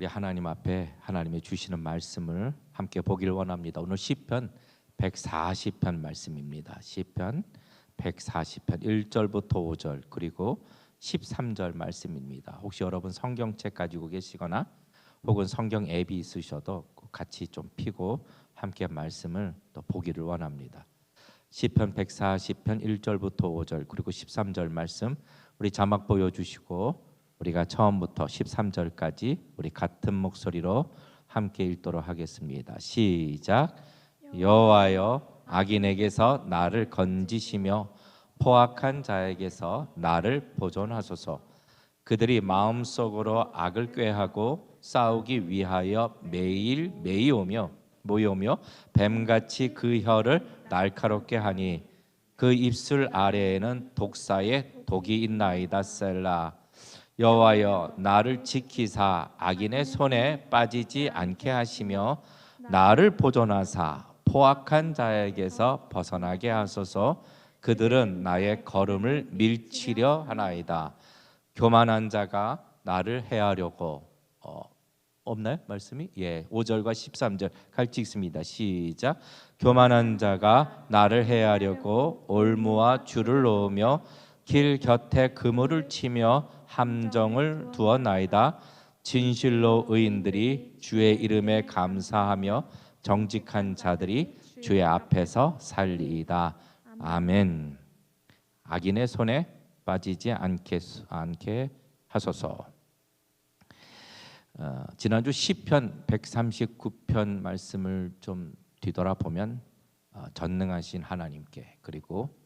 우리 하나님 앞에 하나님의 주시는 말씀을 함께 보기를 원합니다. 오늘 시편 140편 말씀입니다. 시편 140편 1절부터 5절 그리고 13절 말씀입니다. 혹시 여러분 성경책 가지고 계시거나 혹은 성경 앱이 있으셔도 같이 좀 피고 함께 말씀을 또 보기를 원합니다. 시편 140편 1절부터 5절 그리고 13절 말씀 우리 자막 보여 주시고 우리가 처음부터 13절까지 우리 같은 목소리로 함께 읽도록 하겠습니다. 시작. 여호와여 악인에게서 나를 건지시며 포악한 자에게서 나를 보존하소서. 그들이 마음속으로 악을 꾀하고 싸우기 위하여 매일 매이오며 모여오며 뱀같이 그 혀를 날카롭게 하니 그 입술 아래에는 독사의 독이 있나이다 셀라 여호와여 나를 지키사 악인의 손에 빠지지 않게 하시며 나를 보존하사 포악한 자에게서 벗어나게 하소서 그들은 나의 걸음을 밀치려 하나이다 교만한 자가 나를 해하려고 어, 없나요? 말씀이? 예. 5절과 13절 같이 읽습니다. 시작. 교만한 자가 나를 해하려고 올무와 줄을 놓으며 길 곁에 그물을 치며 함정을 두었나이다. 진실로 의인들이 주의 이름에 감사하며 정직한 자들이 주의 앞에서 살리이다. 아멘. 악인의 손에 빠지지 않게 않게 하소서. 어, 지난주 시편 139편 말씀을 좀 뒤돌아 보면 어, 전능하신 하나님께 그리고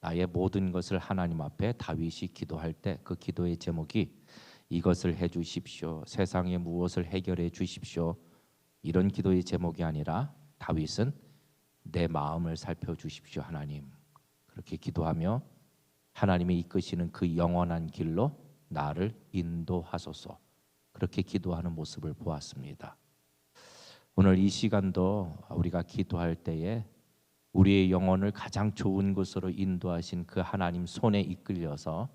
나의 모든 것을 하나님 앞에 다윗이 기도할 때 그 기도의 제목이 이것을 해 주십시오. 세상의 무엇을 해결해 주십시오. 이런 기도의 제목이 아니라 다윗은 내 마음을 살펴 주십시오. 하나님. 그렇게 기도하며 하나님이 이끄시는 그 영원한 길로 나를 인도하소서. 그렇게 기도하는 모습을 보았습니다. 오늘 이 시간도 우리가 기도할 때에 우리의 영혼을 가장 좋은 곳으로 인도하신 그 하나님 손에 이끌려서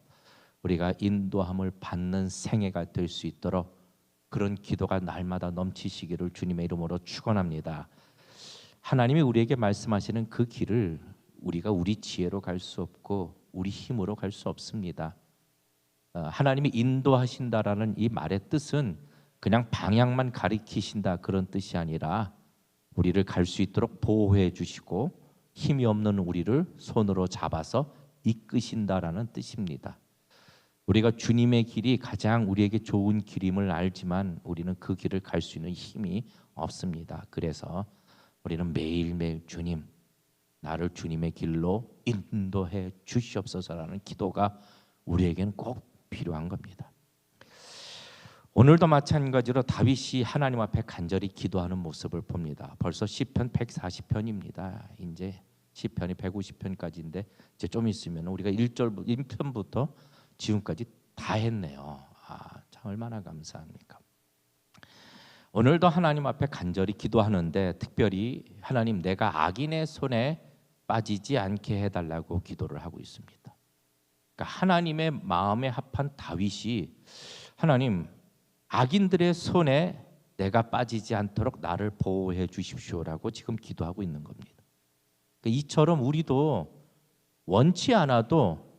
우리가 인도함을 받는 생애가 될 수 있도록 그런 기도가 날마다 넘치시기를 주님의 이름으로 축원합니다. 하나님이 우리에게 말씀하시는 그 길을 우리가 우리 지혜로 갈 수 없고 우리 힘으로 갈 수 없습니다. 어, 하나님이 인도하신다라는 이 말의 뜻은 그냥 방향만 가리키신다 그런 뜻이 아니라 우리를 갈 수 있도록 보호해 주시고 힘이 없는 우리를 손으로 잡아서 이끄신다라는 뜻입니다. 우리가 주님의 길이 가장 우리에게 좋은 길임을 알지만 우리는 그 길을 갈 수 있는 힘이 없습니다. 그래서 우리는 매일매일 주님 나를 주님의 길로 인도해 주시옵소서라는 기도가 우리에게는 꼭 필요한 겁니다. 오늘도 마찬가지로 다윗이 하나님 앞에 간절히 기도하는 모습을 봅니다. 벌써 시편 140편입니다. 이제 시편이 150편까지인데 이제 좀 있으면 우리가 1절 1편부터 지금까지 다 했네요. 아, 참 얼마나 감사합니까? 오늘도 하나님 앞에 간절히 기도하는데 특별히 하나님 내가 악인의 손에 빠지지 않게 해 달라고 기도를 하고 있습니다. 그러니까 하나님의 마음에 합한 다윗이 하나님 악인들의 손에 내가 빠지지 않도록 나를 보호해 주십시오라고 지금 기도하고 있는 겁니다. 그러니까 이처럼 우리도 원치 않아도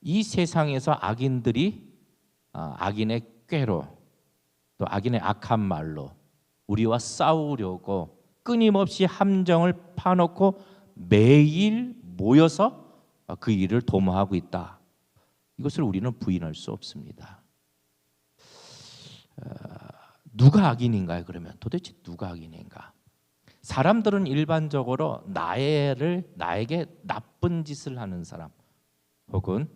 이 세상에서 악인들이 아, 악인의 꾀로 또 악인의 악한 말로 우리와 싸우려고 끊임없이 함정을 파놓고 매일 모여서 그 일을 도모하고 있다. 이것을 우리는 부인할 수 없습니다. 어, 누가 악인인가요? 그러면 도대체 누가 악인인가? 사람들은 일반적으로 나를 나에게 나쁜 짓을 하는 사람 혹은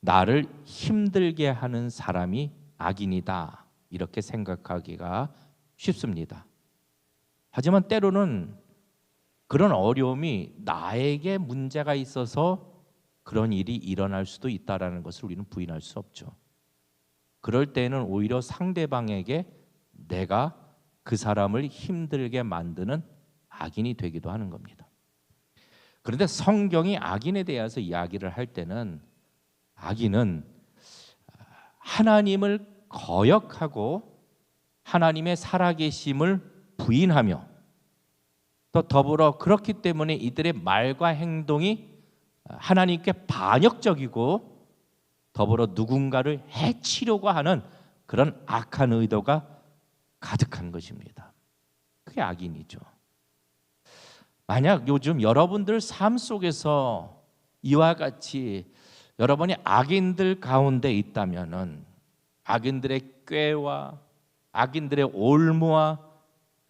나를 힘들게 하는 사람이 악인이다 이렇게 생각하기가 쉽습니다. 하지만 때로는 그런 어려움이 나에게 문제가 있어서 그런 일이 일어날 수도 있다라는 것을 우리는 부인할 수 없죠. 그럴 때는 오히려 상대방에게 내가 그 사람을 힘들게 만드는 악인이 되기도 하는 겁니다. 그런데 성경이 악인에 대해서 이야기를 할 때는 악인은 하나님을 거역하고 하나님의 살아계심을 부인하며 또 더불어 그렇기 때문에 이들의 말과 행동이 하나님께 반역적이고 더불어 누군가를 해치려고 하는 그런 악한 의도가 가득한 것입니다. 그게 악인이죠. 만약 요즘 여러분들 삶 속에서 이와 같이 여러분이 악인들 가운데 있다면은 악인들의 꾀와 악인들의 올무와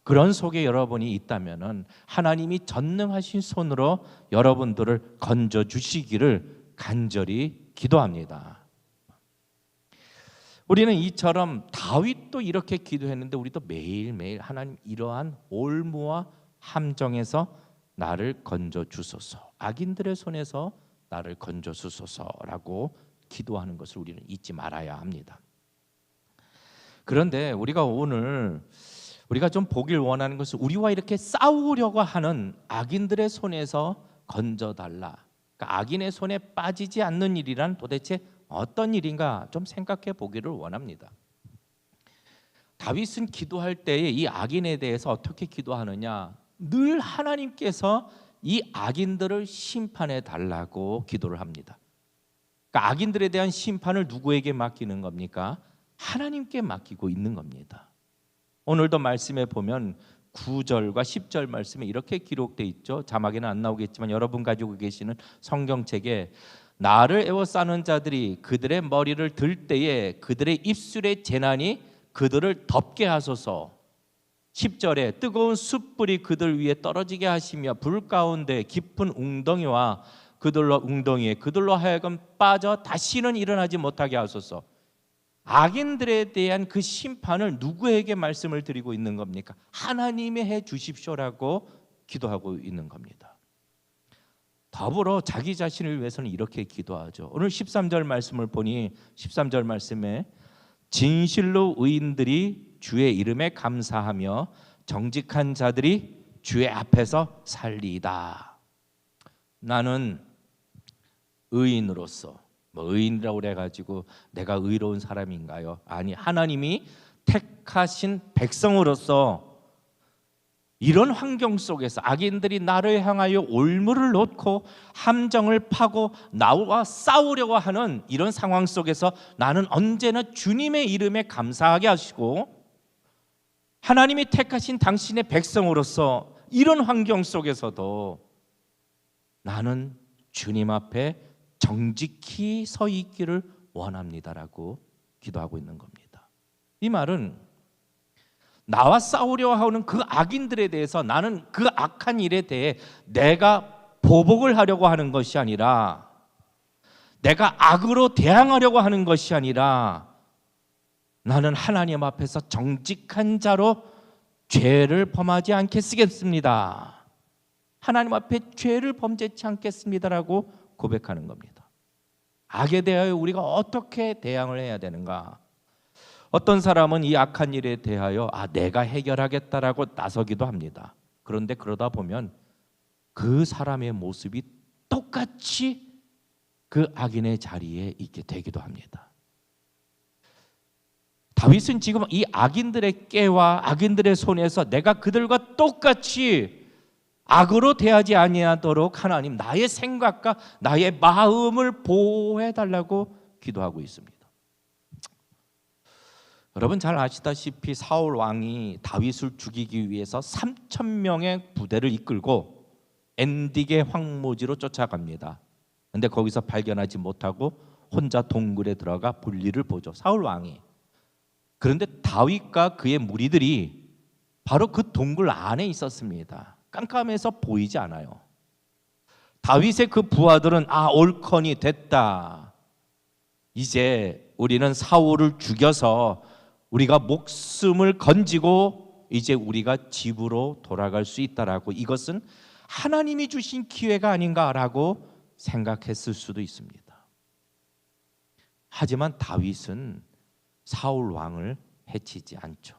그런 속에 여러분이 있다면은 하나님이 전능하신 손으로 여러분들을 건져 주시기를 간절히 기도합니다. 우리는 이처럼 다윗도 이렇게 기도했는데 우리도 매일매일 하나님 이러한 올무와 함정에서 나를 건져 주소서. 악인들의 손에서 나를 건져 주소서라고 기도하는 것을 우리는 잊지 말아야 합니다. 그런데 우리가 오늘 우리가 좀 보길 원하는 것은 우리와 이렇게 싸우려고 하는 악인들의 손에서 건져 달라. 그러니까 악인의 손에 빠지지 않는 일이란 도대체 어떤 일인가 좀 생각해 보기를 원합니다. 다윗은 기도할 때에 이 악인에 대해서 어떻게 기도하느냐? 늘 하나님께서 이 악인들을 심판해 달라고 기도를 합니다. 그러니까 악인들에 대한 심판을 누구에게 맡기는 겁니까? 하나님께 맡기고 있는 겁니다. 오늘도 말씀에 보면 9절과 10절 말씀에 이렇게 기록돼 있죠. 자막에는 안 나오겠지만 여러분 가지고 계시는 성경책에 나를 애워싸는 자들이 그들의 머리를 들 때에 그들의 입술의 재난이 그들을 덮게 하소서. 10절에 뜨거운 숯불이 그들 위에 떨어지게 하시며 불 가운데 깊은 웅덩이와 그들로 웅덩이에 그들로 하여금 빠져 다시는 일어나지 못하게 하소서. 악인들에 대한 그 심판을 누구에게 말씀을 드리고 있는 겁니까? 하나님이 해 주십시오라고 기도하고 있는 겁니다. 더불어 자기 자신을 위해서는 이렇게 기도하죠. 오늘 13절 말씀을 보니 13절 말씀에 진실로 의인들이 주의 이름에 감사하며 정직한 자들이 주의 앞에서 살리다. 나는 의인으로서 뭐 의인이라고 그래 가지고 내가 의로운 사람인가요? 아니 하나님이 택하신 백성으로서 이런 환경 속에서 악인들이 나를 향하여 올무를 놓고 함정을 파고 나와 싸우려고 하는 이런 상황 속에서 나는 언제나 주님의 이름에 감사하게 하시고 하나님이 택하신 당신의 백성으로서 이런 환경 속에서도 나는 주님 앞에 정직히 서 있기를 원합니다라고 기도하고 있는 겁니다. 이 말은 나와 싸우려 하는 그 악인들에 대해서 나는 그 악한 일에 대해 내가 보복을 하려고 하는 것이 아니라 내가 악으로 대항하려고 하는 것이 아니라 나는 하나님 앞에서 정직한 자로 죄를 범하지 않겠습니다. 하나님 앞에 죄를 범죄치 않겠습니다라고 고백하는 겁니다. 악에 대하여 우리가 어떻게 대항을 해야 되는가? 어떤 사람은 이 악한 일에 대하여 아 내가 해결하겠다라고 나서기도 합니다. 그런데 그러다 보면 그 사람의 모습이 똑같이 그 악인의 자리에 있게 되기도 합니다. 다윗은 지금 이 악인들의 깨와 악인들의 손에서 내가 그들과 똑같이 악으로 대하지 아니하도록 하나님 나의 생각과 나의 마음을 보호해 달라고 기도하고 있습니다. 여러분 잘 아시다시피 사울 왕이 다윗을 죽이기 위해서 3천 명의 부대를 이끌고 엔딕의 황무지로 쫓아갑니다. 근데 거기서 발견하지 못하고 혼자 동굴에 들어가 볼일을 보죠. 사울 왕이. 그런데 다윗과 그의 무리들이 바로 그 동굴 안에 있었습니다. 깜깜해서 보이지 않아요. 다윗의 그 부하들은 아 올컨이 됐다. 이제 우리는 사울을 죽여서 우리가 목숨을 건지고 이제 우리가 집으로 돌아갈 수 있다라고 이것은 하나님이 주신 기회가 아닌가라고 생각했을 수도 있습니다. 하지만 다윗은 사울 왕을 해치지 않죠.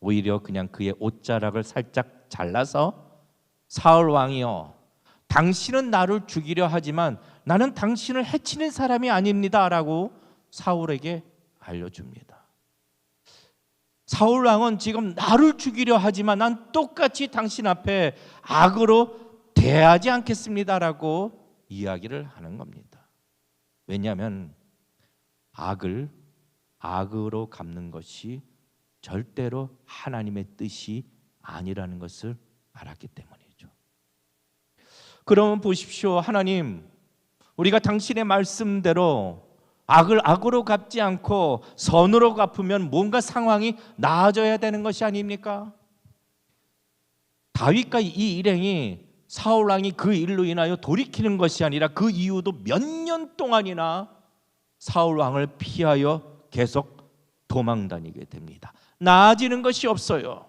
오히려 그냥 그의 옷자락을 살짝 잘라서 사울 왕이여 당신은 나를 죽이려 하지만 나는 당신을 해치는 사람이 아닙니다라고 사울에게 알려줍니다. 사울 왕은 지금 나를 죽이려 하지만 난 똑같이 당신 앞에 악으로 대하지 않겠습니다라고 이야기를 하는 겁니다. 왜냐하면 악을 악으로 갚는 것이 절대로 하나님의 뜻이 아니라는 것을 알았기 때문이죠. 그러면 보십시오. 하나님, 우리가 당신의 말씀대로 악을 악으로 갚지 않고 선으로 갚으면 뭔가 상황이 나아져야 되는 것이 아닙니까? 다윗과 이 일행이 사울 왕이 그 일로 인하여 돌이키는 것이 아니라 그 이후도 몇 년 동안이나 사울 왕을 피하여 계속 도망 다니게 됩니다. 나아지는 것이 없어요.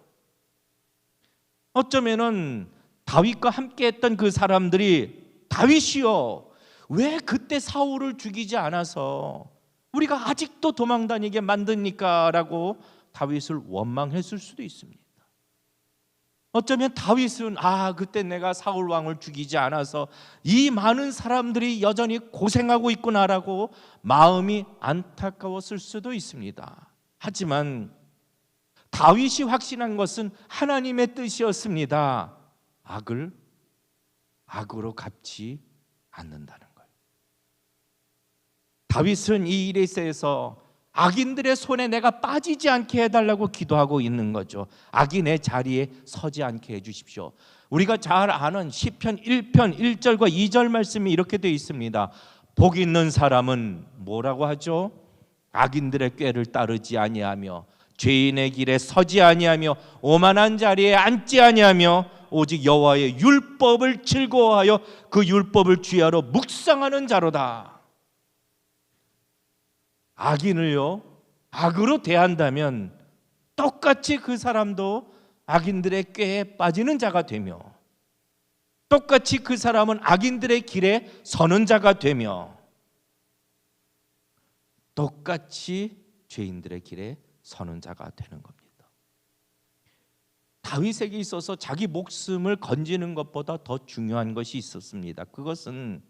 어쩌면은 다윗과 함께했던 그 사람들이 다윗이요 왜 그때 사울을 죽이지 않아서 우리가 아직도 도망 다니게 만듭니까라고 다윗을 원망했을 수도 있습니다. 어쩌면 다윗은 아 그때 내가 사울 왕을 죽이지 않아서 이 많은 사람들이 여전히 고생하고 있구나라고 마음이 안타까웠을 수도 있습니다. 하지만 다윗이 확신한 것은 하나님의 뜻이었습니다. 악을 악으로 갚지 않는다는 걸. 다윗은 이 일에 있어서 악인들의 손에 내가 빠지지 않게 해달라고 기도하고 있는 거죠. 악인의 자리에 서지 않게 해주십시오. 우리가 잘 아는 시편 1편 1절과 2절 말씀이 이렇게 되어 있습니다. 복 있는 사람은 뭐라고 하죠? 악인들의 꾀를 따르지 아니하며 죄인의 길에 서지 아니하며 오만한 자리에 앉지 아니하며 오직 여호와의 율법을 즐거워하여 그 율법을 주야로 묵상하는 자로다. 악인을요 악으로 대한다면 똑같이 그 사람도 악인들의 꾀에 빠지는 자가 되며 똑같이 그 사람은 악인들의 길에 서는 자가 되며 똑같이 죄인들의 길에 서는 자가 되는 겁니다. 다윗에게 있어서 자기 목숨을 건지는 것보다 더 중요한 것이 있었습니다. 그것은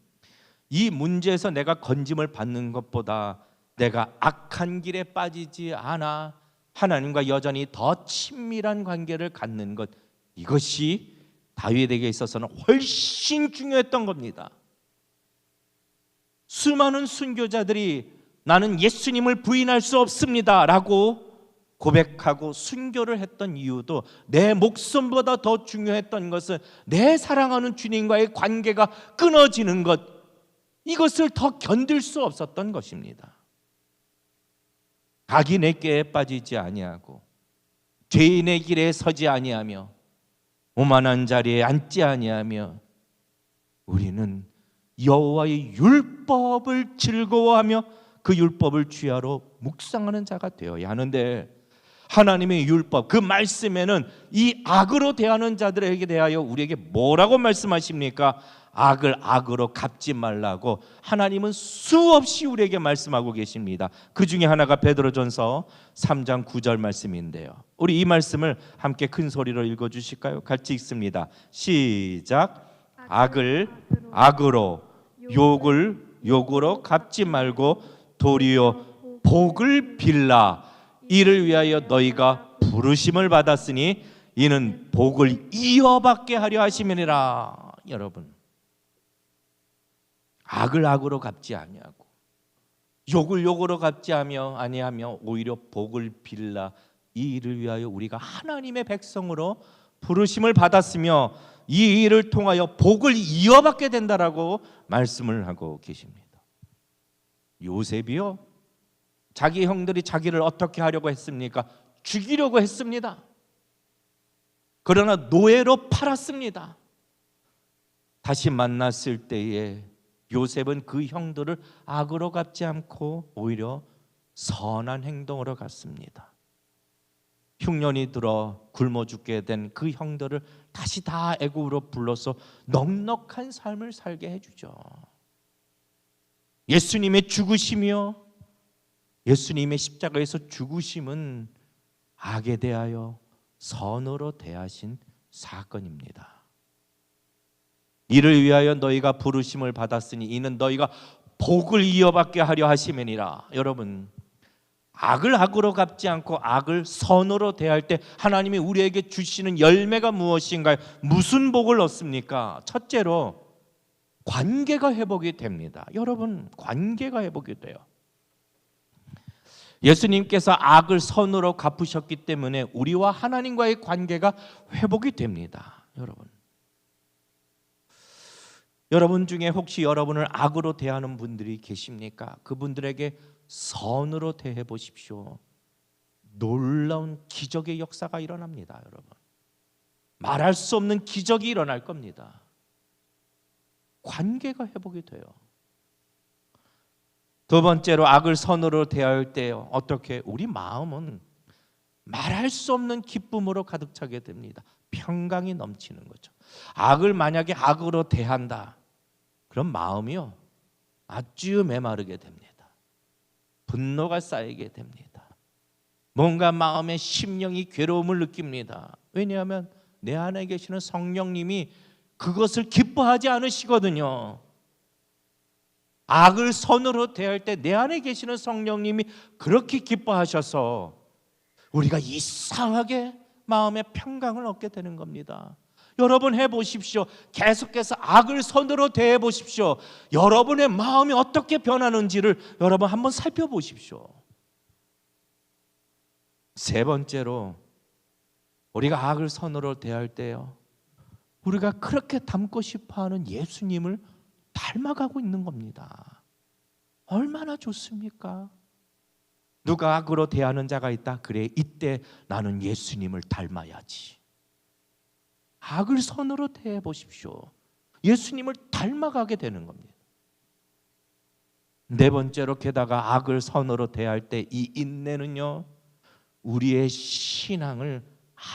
이 문제에서 내가 건짐을 받는 것보다 내가 악한 길에 빠지지 않아 하나님과 여전히 더 친밀한 관계를 갖는 것 이것이 다윗에게 있어서는 훨씬 중요했던 겁니다. 수많은 순교자들이 나는 예수님을 부인할 수 없습니다라고 고백하고 순교를 했던 이유도 내 목숨보다 더 중요했던 것은 내 사랑하는 주님과의 관계가 끊어지는 것 이것을 더 견딜 수 없었던 것입니다. 악인의 꾀에 빠지지 아니하고 죄인의 길에 서지 아니하며 오만한 자리에 앉지 아니하며 우리는 여호와의 율법을 즐거워하며 그 율법을 주야로 묵상하는 자가 되어야 하는데 하나님의 율법 그 말씀에는 이 악으로 대하는 자들에게 대하여 우리에게 뭐라고 말씀하십니까? 악을 악으로 갚지 말라고 하나님은 수없이 우리에게 말씀하고 계십니다. 그 중에 하나가 베드로전서 3장 9절 말씀인데요. 우리 이 말씀을 함께 큰 소리로 읽어 주실까요? 같이 읽습니다. 시작. 악을 악으로 욕을 욕으로 갚지 말고 도리어 복을 빌라 이를 위하여 너희가 부르심을 받았으니 이는 복을 이어받게 하려 하심이니라. 여러분 악을 악으로 갚지 아니하고 욕을 욕으로 갚지 하며 아니하며 오히려 복을 빌라. 이 일을 위하여 우리가 하나님의 백성으로 부르심을 받았으며 이 일을 통하여 복을 이어받게 된다라고 말씀을 하고 계십니다. 요셉이요 자기 형들이 자기를 어떻게 하려고 했습니까? 죽이려고 했습니다. 그러나 노예로 팔았습니다. 다시 만났을 때에 요셉은 그 형들을 악으로 갚지 않고 오히려 선한 행동으로 갔습니다. 흉년이 들어 굶어 죽게 된 그 형들을 다시 다 애굽으로 불러서 넉넉한 삶을 살게 해주죠. 예수님의 죽으심이요, 예수님의 십자가에서 죽으심은 악에 대하여 선으로 대하신 사건입니다. 이를 위하여 너희가 부르심을 받았으니 이는 너희가 복을 이어받게 하려 하심이니라. 여러분, 악을 악으로 갚지 않고 악을 선으로 대할 때 하나님이 우리에게 주시는 열매가 무엇인가요? 무슨 복을 얻습니까? 첫째로 관계가 회복이 됩니다. 여러분, 관계가 회복이 돼요. 예수님께서 악을 선으로 갚으셨기 때문에 우리와 하나님과의 관계가 회복이 됩니다. 여러분. 여러분 중에 혹시 여러분을 악으로 대하는 분들이 계십니까? 그분들에게 선으로 대해 보십시오. 놀라운 기적의 역사가 일어납니다, 여러분. 말할 수 없는 기적이 일어날 겁니다. 관계가 회복이 돼요. 두 번째로 악을 선으로 대할 때 어떻게 우리 마음은 말할 수 없는 기쁨으로 가득 차게 됩니다. 평강이 넘치는 거죠. 악을 만약에 악으로 대한다. 그럼 마음이요. 아주 메마르게 됩니다. 분노가 쌓이게 됩니다. 뭔가 마음의 심령이 괴로움을 느낍니다. 왜냐하면 내 안에 계시는 성령님이 그것을 기뻐하지 않으시거든요. 악을 선으로 대할 때 내 안에 계시는 성령님이 그렇게 기뻐하셔서 우리가 이상하게 마음의 평강을 얻게 되는 겁니다. 여러분 해 보십시오. 계속해서 악을 선으로 대해 보십시오. 여러분의 마음이 어떻게 변하는지를 여러분 한번 살펴보십시오. 세 번째로 우리가 악을 선으로 대할 때요. 우리가 그렇게 닮고 싶어 하는 예수님을 닮아가고 있는 겁니다. 얼마나 좋습니까? 누가 악으로 대하는 자가 있다. 그래, 이때 나는 예수님을 닮아야지. 악을 선으로 대해 보십시오. 예수님을 닮아가게 되는 겁니다. 네 번째로 게다가 악을 선으로 대할 때 이 인내는요, 우리의 신앙을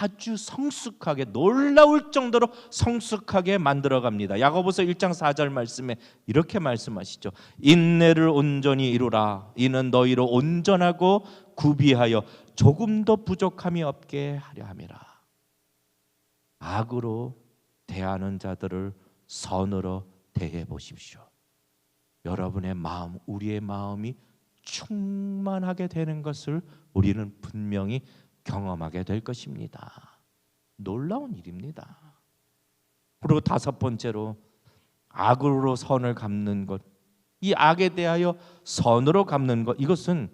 아주 성숙하게 놀라울 정도로 성숙하게 만들어 갑니다. 야고보서 1장 4절 말씀에 이렇게 말씀하시죠. 인내를 온전히 이루라. 이는 너희로 온전하고 구비하여 조금도 부족함이 없게 하려 함이라. 악으로 대하는 자들을 선으로 대해 보십시오. 여러분의 마음, 우리의 마음이 충만하게 되는 것을 우리는 분명히 경험하게 될 것입니다. 놀라운 일입니다. 그리고 다섯 번째로 악으로 선을 갚는 것. 이 악에 대하여 선으로 갚는 것. 이것은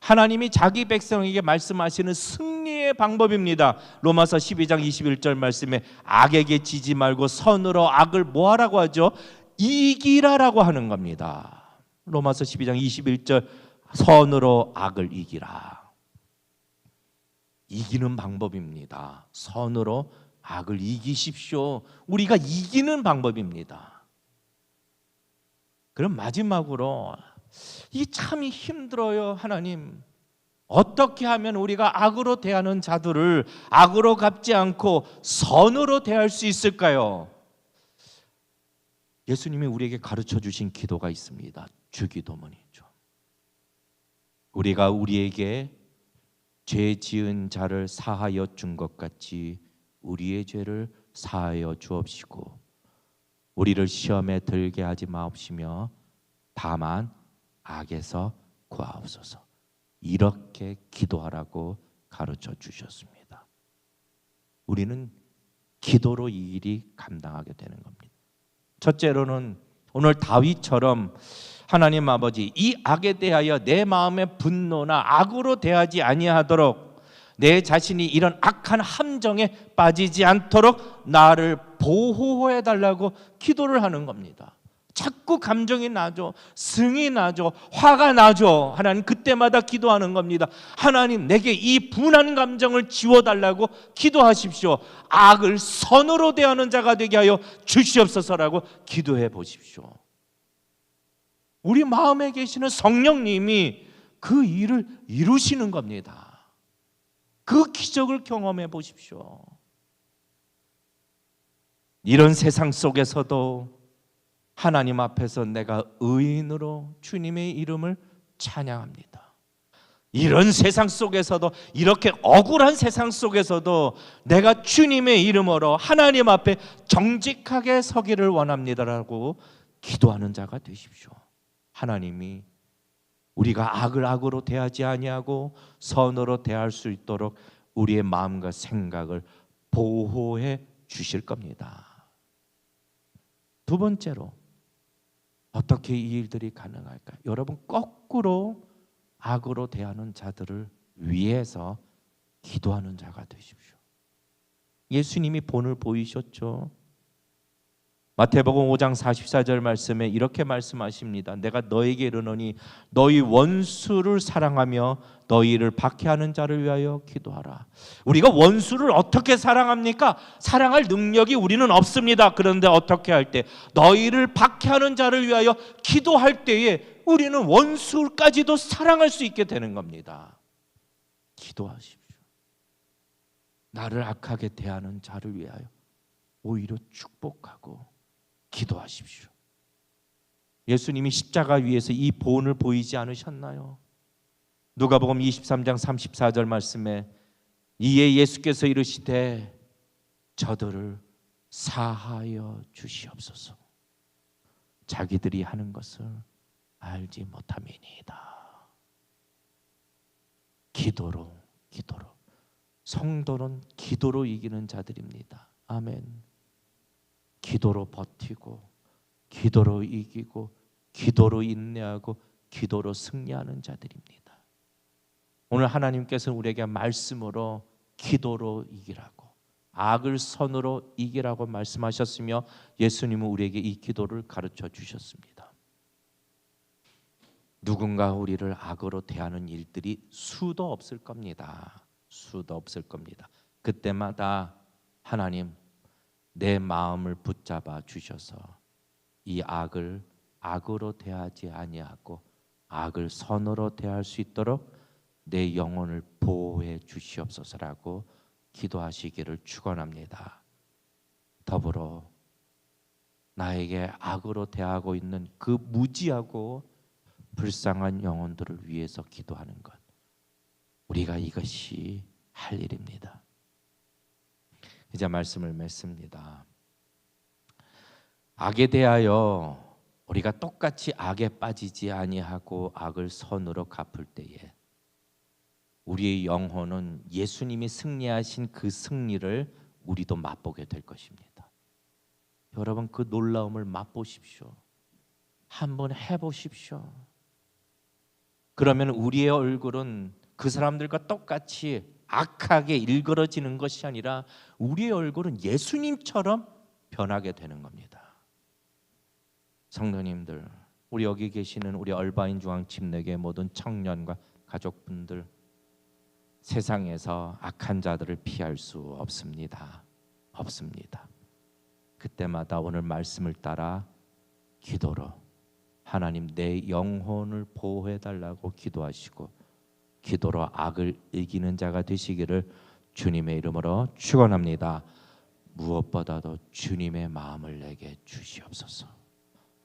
하나님이 자기 백성에게 말씀하시는 승리의 방법입니다. 로마서 12장 21절 말씀에 악에게 지지 말고 선으로 악을 뭐하라고 하죠? 이기라라고 하는 겁니다. 로마서 12장 21절 선으로 악을 이기라. 이기는 방법입니다. 선으로 악을 이기십시오. 우리가 이기는 방법입니다. 그럼 마지막으로 이 참이 힘들어요, 하나님. 어떻게 하면 우리가 악으로 대하는 자들을 악으로 갚지 않고 선으로 대할 수 있을까요? 예수님이 우리에게 가르쳐 주신 기도가 있습니다. 주기도문이죠. 우리가 우리에게 죄 지은 자를 사하여 준 것 같이 우리의 죄를 사하여 주옵시고 우리를 시험에 들게 하지 마옵시며 다만 악에서 구하옵소서. 이렇게 기도하라고 가르쳐 주셨습니다. 우리는 기도로 이 일이 감당하게 되는 겁니다. 첫째로는 오늘 다윗처럼 하나님 아버지 이 악에 대하여 내 마음의 분노나 악으로 대하지 아니하도록 내 자신이 이런 악한 함정에 빠지지 않도록 나를 보호해 달라고 기도를 하는 겁니다. 자꾸 감정이 나죠. 승이 나죠. 화가 나죠. 하나님 그때마다 기도하는 겁니다. 하나님 내게 이 분한 감정을 지워달라고 기도하십시오. 악을 선으로 대하는 자가 되게 하여 주시옵소서라고 기도해 보십시오. 우리 마음에 계시는 성령님이 그 일을 이루시는 겁니다. 그 기적을 경험해 보십시오. 이런 세상 속에서도 하나님 앞에서 내가 의인으로 주님의 이름을 찬양합니다. 이런 세상 속에서도 이렇게 억울한 세상 속에서도 내가 주님의 이름으로 하나님 앞에 정직하게 서기를 원합니다라고 기도하는 자가 되십시오. 하나님이 우리가 악을 악으로 대하지 아니하고 선으로 대할 수 있도록 우리의 마음과 생각을 보호해 주실 겁니다. 두 번째로 어떻게 이 일들이 가능할까? 여러분 거꾸로 악으로 대하는 자들을 위해서 기도하는 자가 되십시오. 예수님이 본을 보이셨죠. 마태복음 5장 44절 말씀에 이렇게 말씀하십니다. 내가 너에게 이르노니 너희 원수를 사랑하며 너희를 박해하는 자를 위하여 기도하라. 우리가 원수를 어떻게 사랑합니까? 사랑할 능력이 우리는 없습니다. 그런데 어떻게 할 때 너희를 박해하는 자를 위하여 기도할 때에 우리는 원수까지도 사랑할 수 있게 되는 겁니다. 기도하십시오. 나를 악하게 대하는 자를 위하여 오히려 축복하고 기도하십시오. 예수님이 십자가 위에서 이 본을 보이지 않으셨나요? 누가복음 23장 34절 말씀에 이에 예수께서 이르시되 저들을 사하여 주시옵소서. 자기들이 하는 것을 알지 못함이니이다. 기도로 기도로 성도는 기도로 이기는 자들입니다. 아멘. 기도로 버티고 기도로 이기고 기도로 인내하고 기도로 승리하는 자들입니다. 오늘 하나님께서 우리에게 말씀으로 기도로 이기라고 악을 선으로 이기라고 말씀하셨으며 예수님은 우리에게 이 기도를 가르쳐 주셨습니다. 누군가 우리를 악으로 대하는 일들이 수도 없을 겁니다. 수도 없을 겁니다. 그때마다 하나님 내 마음을 붙잡아 주셔서 이 악을 악으로 대하지 아니하고 악을 선으로 대할 수 있도록 내 영혼을 보호해 주시옵소서라고 기도하시기를 축원합니다. 더불어 나에게 악으로 대하고 있는 그 무지하고 불쌍한 영혼들을 위해서 기도하는 것 우리가 이것이 할 일입니다. 이제 말씀을 맺습니다. 악에 대하여 우리가 똑같이 악에 빠지지 아니하고 악을 선으로 갚을 때에 우리의 영혼은 예수님이 승리하신 그 승리를 우리도 맛보게 될 것입니다. 여러분 그 놀라움을 맛보십시오. 한번 해보십시오. 그러면 우리의 얼굴은 그 사람들과 똑같이 악하게 일그러지는 것이 아니라 우리의 얼굴은 예수님처럼 변하게 되는 겁니다. 성도님들, 우리 여기 계시는 우리 얼바인 중앙 침례계 모든 청년과 가족분들 세상에서 악한 자들을 피할 수 없습니다. 없습니다. 그때마다 오늘 말씀을 따라 기도로 하나님 내 영혼을 보호해 달라고 기도하시고 기도로 악을 이기는 자가 되시기를 주님의 이름으로 축원합니다. 무엇보다도 주님의 마음을 내게 주시옵소서.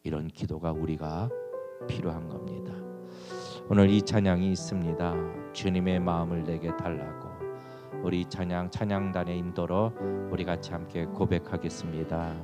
이런 기도가 우리가 필요한 겁니다. 오늘 이 찬양이 있습니다. 주님의 마음을 내게 달라고 우리 찬양 찬양단의 인도로 우리 같이 함께 고백하겠습니다.